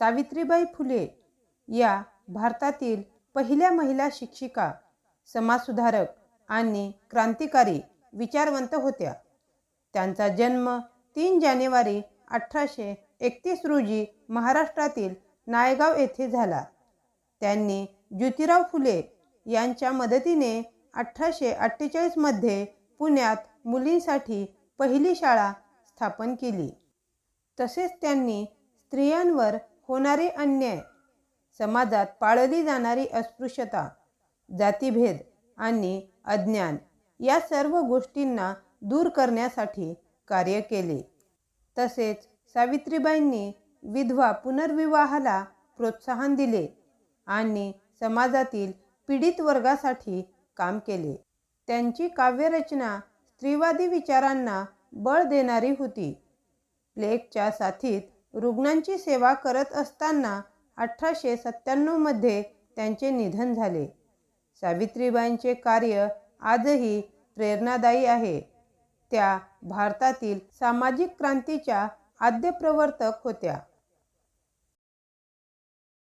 सावित्रीबाई फुले या भारतातील पहिल्या महिला शिक्षिका समाजसुधारक आणि क्रांतिकारी विचारवंत होत्या. त्यांचा जन्म तीन जानेवारी अठराशे एकतीस रोजी महाराष्ट्रातील नायगाव येथे झाला. त्यांनी ज्योतिराव फुले यांच्या मदतीने अठराशे अठ्ठेचाळीसमध्ये पुण्यात मुलींसाठी पहिली शाळा स्थापन केली. तसेच त्यांनी स्त्रियांवर होणारे अन्याय. समाजात पाळली जाणारी अस्पृश्यता जातीभेद आणि अज्ञान या सर्व गोष्टींना दूर करण्यासाठी कार्य केले. तसेच सावित्रीबाईंनी विधवा पुनर्विवाहाला प्रोत्साहन दिले आणि समाजातील पीडित वर्गासाठी काम केले. त्यांची काव्यरचना स्त्रीवादी विचारांना बळ देणारी होती. प्लेगच्या साथीत रुग्णांची सेवा करत असताना अठराशे सत्त्याण्णवमध्ये त्यांचे निधन झाले. सावित्रीबाईंचे कार्य आजही प्रेरणादायी आहे. त्या भारतातील सामाजिक क्रांतीच्या आद्यप्रवर्तक होत्या.